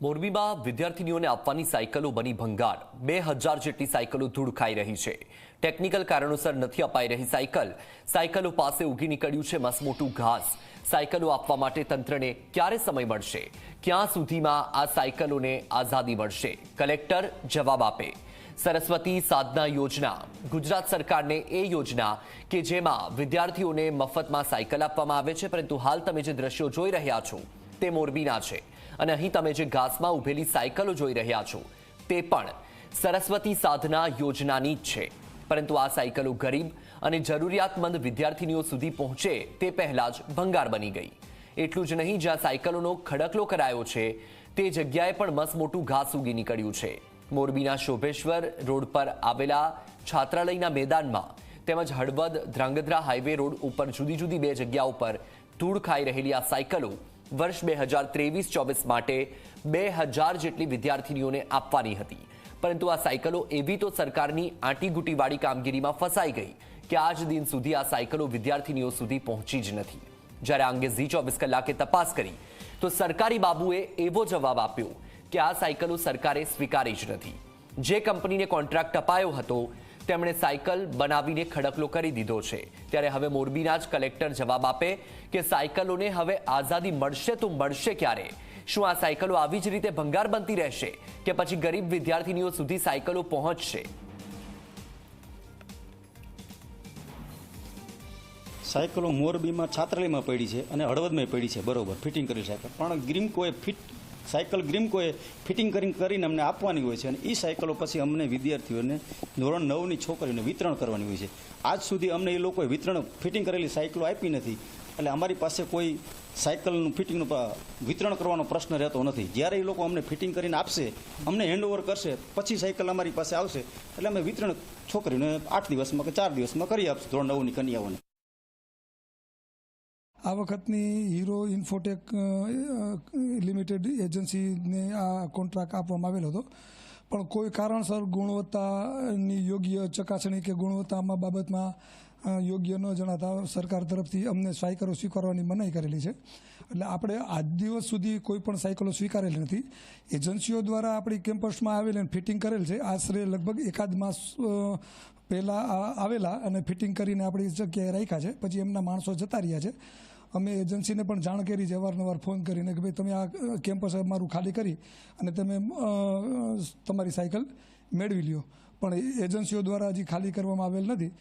મોરબીમાં વિદ્યાર્થીનીઓને આપવાની સાયકલો બની ભંગાર. બે હજાર જેટલી સાયકલો ધૂળ ખાઈ રહી છે. ટેકનિકલ કારણોસર નથી અપાઈ રહી સાયકલ. સાયકલો પાસે ઉગી નીકળ્યું છે મસમોટું ઘાસ. સાયકલો આપવા માટે તંત્રને ક્યારે સમય મળશે? ક્યાં સુધીમાં આ સાયકલોને આઝાદી મળશે? કલેક્ટર જવાબ આપે. સરસ્વતી સાધના યોજના. ગુજરાત સરકારને એ યોજના કે જેમાં વિદ્યાર્થીઓને મફતમાં સાયકલ આપવામાં આવે છે, પરંતુ હાલ તમે જે દ્રશ્યો જોઈ રહ્યા છો તે મોરબીના છે. અને અહીં તમે જે ઘાસમાં ઉભેલી સાયકલો જોઈ રહ્યા છો, તે પણ સરસ્વતી સાધના યોજનાની જ છે. પરંતુ આ સાયકલો ગરીબ અને જરૂરિયાતમંદ વિદ્યાર્થીનીઓ સુધી પહોંચે તે પહેલાં જ ભંગાર બની ગઈ. એટલું જ નહીં, જ્યાં સાયકલોનો ખડકલો કરાયો છે, તે જગ્યાએ પણ મસમોટું ઘાસ ઉગી નીકળ્યું છે. મોરબીના શોભેશ્વર રોડ પર આવેલા છાત્રાલયના મેદાનમાં તેમજ હળવદ ધ્રાંગધ્રા હાઈવે રોડ ઉપર જુદી જુદી બે જગ્યાઓ પર ધૂળ ખાઈ રહેલી આ સાયકલો વર્ષ બે હજાર ત્રેવીસ, ચોવીસ માટે બે હજાર જેટલી વિદ્યાર્થીનીઓને આપવાની હતી. પરંતુ આ સાયકલો એવી તો સરકારની આંટીઘૂંટીવાળી કામગીરીમાં ફસાઈ ગઈ કે આજ દિન સુધી આ સાયકલો વિદ્યાર્થીનીઓ સુધી પહોંચી જ નથી. જ્યારે આ અંગે ઝી ચોવીસ કલાકે તપાસ કરી, તો સરકારી બાબુએ એવો જવાબ આપ્યો કે આ સાયકલો સરકારે સ્વીકારી જ નથી. જે કંપનીને કોન્ટ્રાક્ટ અપાયો હતો તેમણે સાયકલ બનાવીને ખડકલો કરી દીધો છે. ત્યારે હવે મોરબીના જ કલેક્ટર જવાબ આપે કે સાયકલોને હવે આઝાદી મળશે તો મળશે ક્યારે? શું આ સાયકલો આવી જ રીતે ભંગાર બનતી રહેશે કે પછી ગરીબ વિદ્યાર્થીનીઓ સુધી સાયકલો પહોંચશે? સાયકલો મોરબીમાં છાત્રાલયમાં પડી છે અને હળવદમાં પડી છે. બરોબર, ફિટિંગ કરી સાયકલ. પણ ગ્રીમકોએ ફિટ સાયકલ ગ્રીમકોએ ફિટિંગ કરી કરીને અમને આપવાની હોય છે અને એ સાયકલો પછી અમને વિદ્યાર્થીઓને ધોરણ નવની છોકરીઓને વિતરણ કરવાની હોય છે. આજ સુધી અમને એ લોકોએ વિતરણ ફિટિંગ કરેલી સાયકલો આપી નથી. એટલે અમારી પાસે કોઈ સાયકલનું ફિટિંગનું વિતરણ કરવાનો પ્રશ્ન રહેતો નથી. જ્યારે એ લોકો અમને ફિટિંગ કરીને આપશે, અમને હેન્ડઓવર કરશે, પછી સાયકલ અમારી પાસે આવશે. એટલે અમે વિતરણ છોકરીઓને આઠ દિવસમાં કે ચાર દિવસમાં કરી આપશું ધોરણ નવની કન્યાઓને. આ વખતની હીરો ઇન્ફોટેક લિમિટેડ એજન્સીને આ કોન્ટ્રાક્ટ આપવામાં આવેલો હતો. પણ કોઈ કારણસર ગુણવત્તાની યોગ્ય ચકાસણી કે ગુણવત્તામાં બાબતમાં યોગ્ય ન જણાતા સરકાર તરફથી અમને સાયકલો સ્વીકારવાની મનાઈ કરેલી છે. એટલે આપણે આજ દિવસ સુધી કોઈ પણ સાયકલો સ્વીકારેલી નથી. એજન્સીઓ દ્વારા આપણી કેમ્પસમાં આવેલી અને ફિટિંગ કરેલ છે. આશરે લગભગ એકાદ માસ પહેલાં આવેલા અને ફિટિંગ કરીને આપણી જગ્યાએ રાખ્યા છે. પછી એમના માણસો જતા રહ્યા છે. અમે એજન્સીને પણ જાણ કરી છે, અવારનવાર ફોન કરીને કે ભાઈ, તમે આ કેમ્પસ અમારું ખાલી કરી અને તમે તમારી સાયકલ મેળવી લ્યો. પણ એજન્સીઓ દ્વારા હજી ખાલી કરવામાં આવેલ નથી.